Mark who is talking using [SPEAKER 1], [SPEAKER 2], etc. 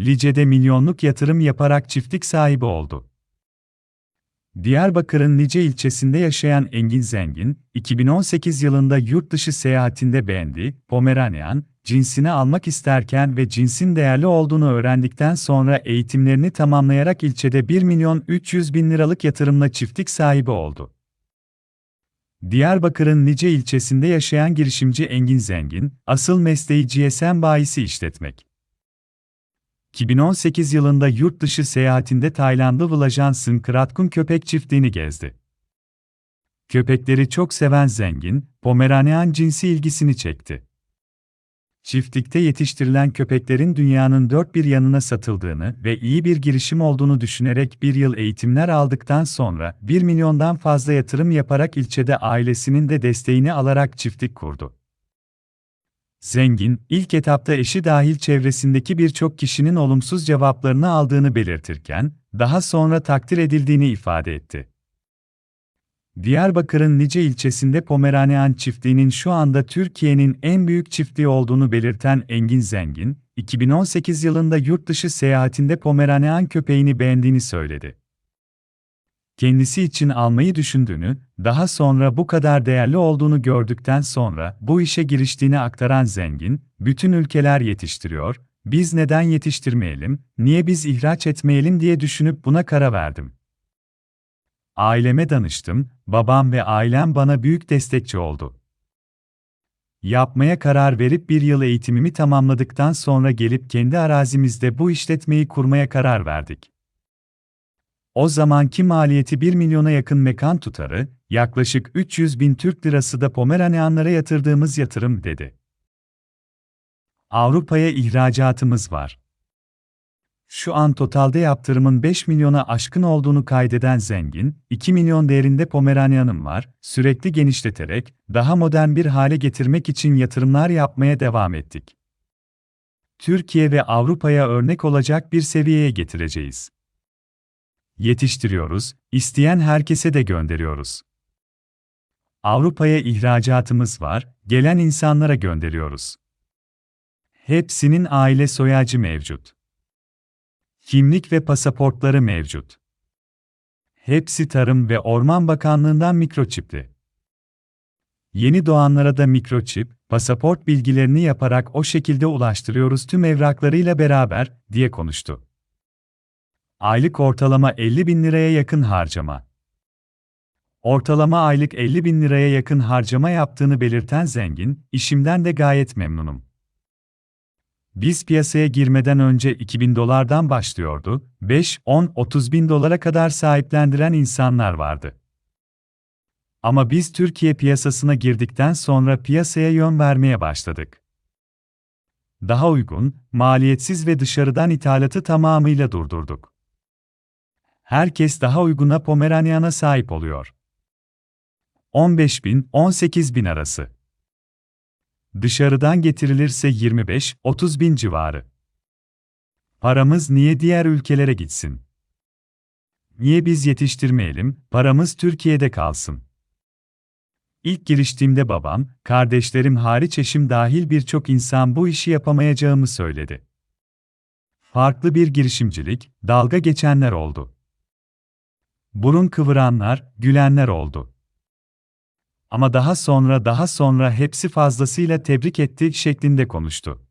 [SPEAKER 1] Lice'de milyonluk yatırım yaparak çiftlik sahibi oldu. Diyarbakır'ın Lice ilçesinde yaşayan Engin Zengin, 2018 yılında yurt dışı seyahatinde beğendi, Pomeranian, cinsini almak isterken ve cinsin değerli olduğunu öğrendikten sonra eğitimlerini tamamlayarak ilçede 1 milyon 300 bin liralık yatırımla çiftlik sahibi oldu. Diyarbakır'ın Nice ilçesinde yaşayan girişimci Engin Zengin, asıl mesleği GSM bayisi işletmek. 2018 yılında yurt dışı seyahatinde Taylandlı Vlajans'ın Kratkun köpek çiftliğini gezdi. Köpekleri çok seven Zengin, Pomeranian cinsi ilgisini çekti. Çiftlikte yetiştirilen köpeklerin dünyanın dört bir yanına satıldığını ve iyi bir girişim olduğunu düşünerek bir yıl eğitimler aldıktan sonra 1 milyondan fazla yatırım yaparak ilçede ailesinin de desteğini alarak çiftlik kurdu. Zengin, ilk etapta eşi dahil çevresindeki birçok kişinin olumsuz cevaplarını aldığını belirtirken, daha sonra takdir edildiğini ifade etti. Diyarbakır'ın Nice ilçesinde Pomeranian çiftliğinin şu anda Türkiye'nin en büyük çiftliği olduğunu belirten Engin Zengin, 2018 yılında yurt dışı seyahatinde Pomeranian köpeğini beğendiğini söyledi. Kendisi için almayı düşündüğünü, daha sonra bu kadar değerli olduğunu gördükten sonra bu işe giriştiğini aktaran Zengin, bütün ülkeler yetiştiriyor, biz neden yetiştirmeyelim, niye biz ihraç etmeyelim diye düşünüp buna karar verdim. Aileme danıştım, babam ve ailem bana büyük destekçi oldu. Yapmaya karar verip bir yıl eğitimimi tamamladıktan sonra gelip kendi arazimizde bu işletmeyi kurmaya karar verdik. O zamanki maliyeti 1 milyona yakın mekan tutarı, yaklaşık 300 bin Türk lirası da Pomeranianlara yatırdığımız yatırım dedi. Avrupa'ya ihracatımız var. Şu an totalde yaptırımın 5 milyona aşkın olduğunu kaydeden zengin, 2 milyon değerinde Pomeranian'ım var, sürekli genişleterek, daha modern bir hale getirmek için yatırımlar yapmaya devam ettik. Türkiye ve Avrupa'ya örnek olacak bir seviyeye getireceğiz. Yetiştiriyoruz, isteyen herkese de gönderiyoruz. Avrupa'ya ihracatımız var, gelen insanlara gönderiyoruz. Hepsinin aile soyacı mevcut. Kimlik ve pasaportları mevcut. Hepsi Tarım ve Orman Bakanlığı'ndan mikroçipli. Yeni doğanlara da mikroçip, pasaport bilgilerini yaparak o şekilde ulaştırıyoruz tüm evraklarıyla beraber, diye konuştu. Aylık ortalama 50 bin liraya yakın harcama. Ortalama aylık 50 bin liraya yakın harcama yaptığını belirten zengin, işimden de gayet memnunum. Biz piyasaya girmeden önce 2000 dolardan başlıyordu, 5, 10, 30 bin dolara kadar sahiplendiren insanlar vardı. Ama biz Türkiye piyasasına girdikten sonra piyasaya yön vermeye başladık. Daha uygun, maliyetsiz ve dışarıdan ithalatı tamamıyla durdurduk. Herkes daha uyguna Pomeranian'a sahip oluyor. 15 bin, 18 bin arası. Dışarıdan getirilirse 25-30 bin civarı. Paramız niye diğer ülkelere gitsin? Niye biz yetiştirmeyelim, paramız Türkiye'de kalsın? İlk giriştiğimde babam, kardeşlerim hariç eşim dahil birçok insan bu işi yapamayacağımı söyledi. Farklı bir girişimcilik, dalga geçenler oldu. Burun kıvıranlar, gülenler oldu. Ama daha sonra daha sonra hepsi fazlasıyla tebrik etti şeklinde konuştu.